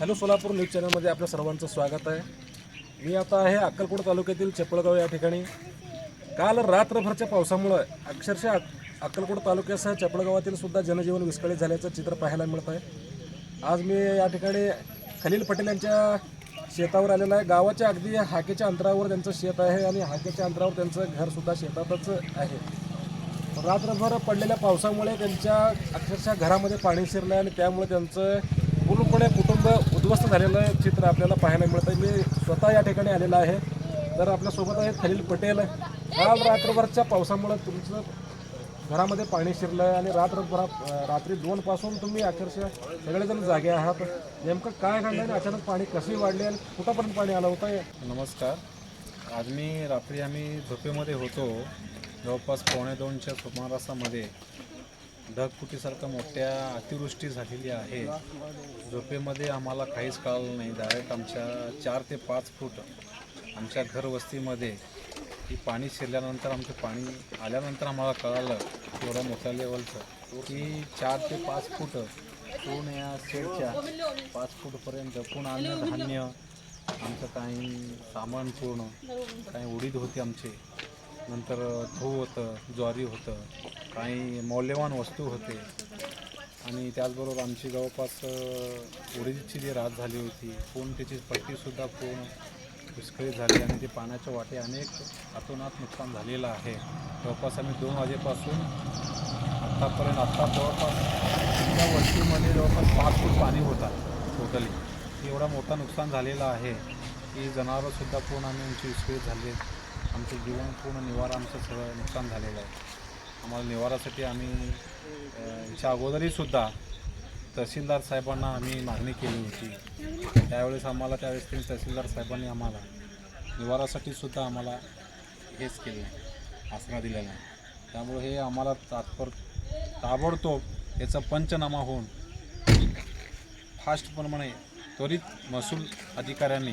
Hello Solapur news चॅनलमध्ये आपल्या सर्वांचं स्वागत आहे. मी आता आहे अक्कलकोट तालुक्यातील चपळगाव या ठिकाणी. काल रात्रभरच्या पावसामुळं अक्षरशः अक्कलकोट तालुक्यासह चपळगावातील सुद्धा जनजीवन विस्कळीत झाल्याचं चित्र पाहायला मिळत आहे. आज मी या ठिकाणी खलील पटेल यांच्या शेतावर आलेलं आहे. गावाच्या अगदी हाकेच्या अंतरावर त्यांचं शेत आहे आणि हाकेच्या अंतरावर त्यांचं घरसुद्धा शेतातच आहे. रात्रभर पडलेल्या पावसामुळे त्यांच्या अक्षरशः घरामध्ये पाणी शिरलं आहे आणि त्यामुळे त्यांचं पूर्णपणे कुटुंब उद्ध्वस्त झालेलं चित्र आपल्याला पाहायला मिळतं आहे मी स्वतः या ठिकाणी आलेला आहे. तर आपल्यासोबत आहे खलील पटेल. काल रात्रभरच्या पावसामुळे तुमचं घरामध्ये पाणी शिरलं आहे आणि रात्रभरा रात्री दोनपासून तुम्ही अक्षरशः सगळेजण जागे आहात. नेमकं काय घडलं आणि अचानक पाणी कसंही वाढले आणि कुठंपर्यंत पाणी आलं होतं? नमस्कार. आज मी रात्री आम्ही झोपेमध्ये होतो. जवळपास पावणे दोनच्या सुमारासामध्ये ढगफुटीसारखं मोठ्या अतिवृष्टी झालेली आहे. झोपेमध्ये आम्हाला काहीच कळलं नाही. डायरेक्ट आमच्या चार ते पाच फूट आमच्या घरवस्तीमध्ये की पाणी शिरल्यानंतर आमचं पाणी आल्यानंतर आम्हाला कळालं थोडं मोठ्या लेवलचं की चार ते पाच फूट पूर्ण या शेडच्या पाच फूटपर्यंत पूर्ण अन्नधान्य आमचं काही सामान पूर्ण काही उडीद होती आमचे. नंतर गहू होतं ज्वारी होतं काही मौल्यवान वस्तू होते. आणि त्याचबरोबर आमची जवळपास अ, उडीदची जी रात झाली होती पूर्ण त्याची पट्टीसुद्धा पूर्ण विस्कळीत झाली आणि ते पाण्याच्या वाटे अनेक अतोनात नुकसान झालेलं आहे. जवळपास आम्ही दोन वाजेपासून आत्तापर्यंत आत्ता जवळपास त्या वस्तीमध्ये जवळपास पाच फूट पाणी होता टोटली एवढा मोठा नुकसान झालेलं आहे. की जनावरंसुद्धा पूर्ण आम्ही आमची विस्कळीत झाले. आमचं जीवन पूर्ण निवारा आमचं सगळं नुकसान झालेलं आहे. आम्हाला निवारासाठी आम्ही याच्या अगोदरहीसुद्धा तहसीलदार साहेबांना आम्ही मागणी केली होती. त्यावेळेस आम्हाला त्यावेळेस त्यांनी तहसीलदार साहेबांनी आम्हाला निवारासाठी सुद्धा आम्हाला हेच केलं नाही आसरा दिलेला नाही त्यामुळे हे आम्हाला तात्पर ताबडतोब याचा पंचनामा होऊन फास्टप्रमाणे त्वरित महसूल अधिकाऱ्यांनी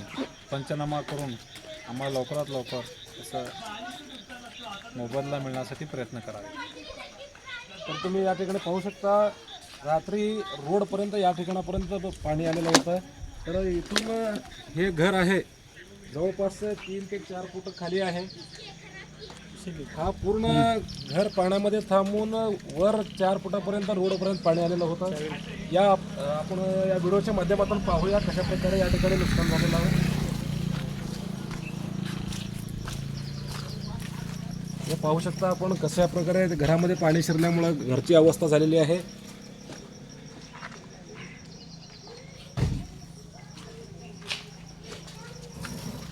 पंचनामा करून आम्हाला लवकरात लवकर असं मोबदला मिळण्यासाठी प्रयत्न करावे. तर तुम्ही या ठिकाणी पाहू शकता रात्री रोडपर्यंत या ठिकाणापर्यंत पाणी आलेलं होतं. तर इथून हे घर आहे. जवळपास तीन ते चार फूट खाली आहे. हा पूर्ण घर पाण्यामध्ये थांबून वर चार फुटापर्यंत रोडपर्यंत पाणी आलेलं होतं. या आपण या व्हिडिओच्या माध्यमातून पाहूया कशा प्रकारे या ठिकाणी नुकसान झालेलं आहे. पाहू शकता आपण कशा प्रकारे घरामध्ये पाणी शिरल्यामुळं घरची अवस्था झालेली आहे.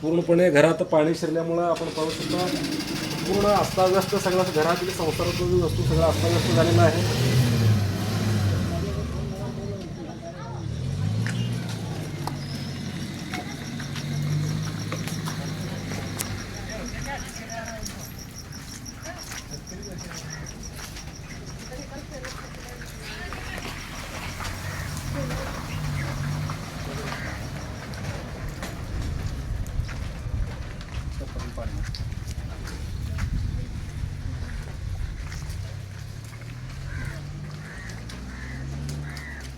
पूर्णपणे घरात पाणी शिरल्यामुळं आपण पाहू शकता पूर्ण अस्ताव्यस्त सगळं घरातील संसारातील वस्तू सगळं अस्ताव्यस्त झालेलं आहे.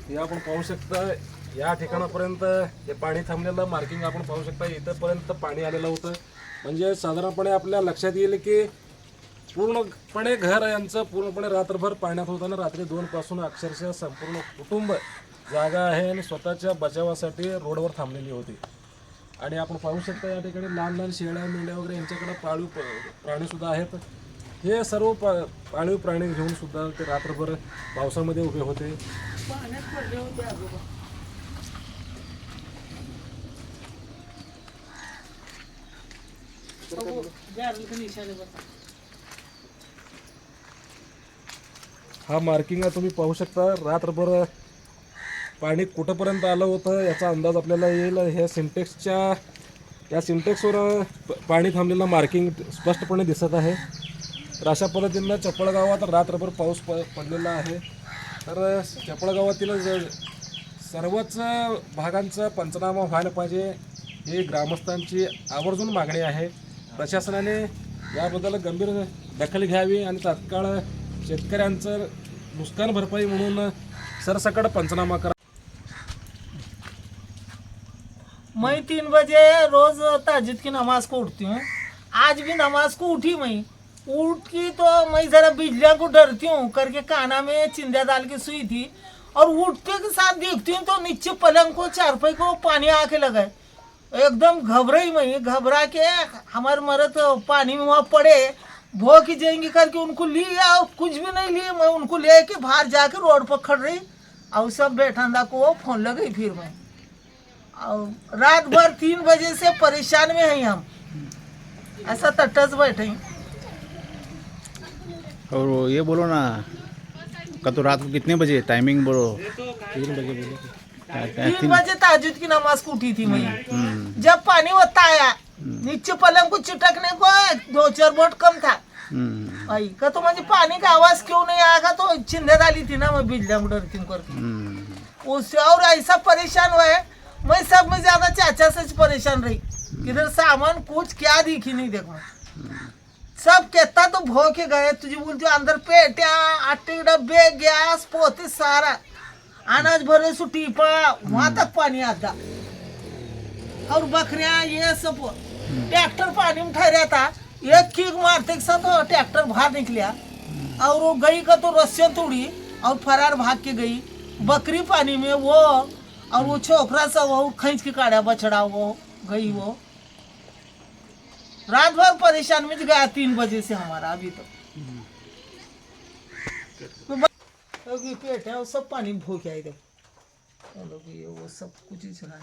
हे आपण पाहू शकता या ठिकाणापर्यंत हे पाणी थांबलेलं मार्किंग आपण पाहू शकता इथंपर्यंत पाणी आलेलं होतं. म्हणजे साधारणपणे आपल्या लक्षात येईल की पूर्णपणे घर यांचं पूर्णपणे रात्रभर पाण्यात होतं रात्री दोनपासून अक्षरशः संपूर्ण कुटुंब जागा आहे आणि स्वतःच्या बचावासाठी रोडवर थांबलेली होती. आणि आपण पाहू शकता या ठिकाणी लहान लहान शेळ्या मेंढ्या वगैरे यांच्याकडे पाळीव प्राणीसुद्धा आहेत. हे सर्व पा पाळीव प्राणी घेऊन सुद्धा ते रात्रभर पावसामध्ये उभे होते. हा मार्किंग तुम्ही पाहू शकता. रात्रभर पाणी कुठंपर्यंत आलं होतं याचा अंदाज आपल्याला येईल. ह्या सिंटेक्सच्या या सिंटेक्सवर पाणी थांबलेलं मार्किंग स्पष्टपणे दिसत आहे. तर अशा पद्धतीनं चपळगावात रात्रभर पाऊस प पडलेला आहे. तर चपळगावातील ज- सर्वच भागांचा पंचनामा व्हायला पाहिजे ही ग्रामस्थांची आवर्जून मागणी आहे. प्रशासनाने याबद्दल गंभीर दखल घ्यावी आणि तात्काळ शेतकऱ्यांचं नुकसान भरपाई म्हणून सरसकट पंचनामा करा. मैं तीन बजे रोज ताजिद की नमाज को उठती हूँ आज भी नमाज को उठी मैं. उठ की तो मैं जरा बिजलियाँ को डरती हूँ, करके काना में चिंदा डाल के सुई थी। और उठते के साथ देखती हूँ तो नीचे पलंग को, चारपाई को पानी आके लगा। एकदम घबराई मैं, घबरा के हमारे मरद पानी में वहाँ पड़े। भो की जाएँगी करके उनको ली लिया कुछ भी नहीं लिए, मैं उनको ले के बाहर जाके रोड पर खड़ रही। और सब बैठांदा को फ़ोन लगी फिर मैं। और रात भर तीन बजे से परेशान में हैं हम। ऐसा तटस बैठे। और ये बोलो ना कल तो रात को कितने बजे टाइमिंग बोलो? तीन बजे बोलो। तीन बजे ताजुद की नमाज को उठी थी मैं जब पानी होता आया नीचे पलंग को चिटकने को दो चार बोट कम था। भाई का तो मुझे पानी का आवाज क्यों नहीं आया? तो चिंदे डाली थी ना मैं बिजलियां को डरती हूँ करके हम्म, उससे और ऐसा परेशान हुआ मैं सब में ज्यादा चाचा से परेशान रही। किधर सामान कुछ क्या दिखी नहीं देखो। सब कहता तो भो के गए तुझे बोलती अंदर पेट्या आटे के डब्बे गैस पोते सारा। अनाज भरे सु टीपा वहां तक पानी आता और बकरिया ये सब ट्रैक्टर पानी में ठहरा था। एक किक मारते के साथ ट्रैक्टर बाहर निकलिया। और वो गई का तो रस्सियां तोड़ी और फरार भाग के गई। बकरी पानी में वो और वो छोकरा सा वो खींच के काढ़ा बछड़ा वो गई वो। रात भर परेशान में गया तीन बजे से हमारा अभी तक तो क्योंकि पेट है वो सब पानी भूख आई थे वो सब कुछ ही चला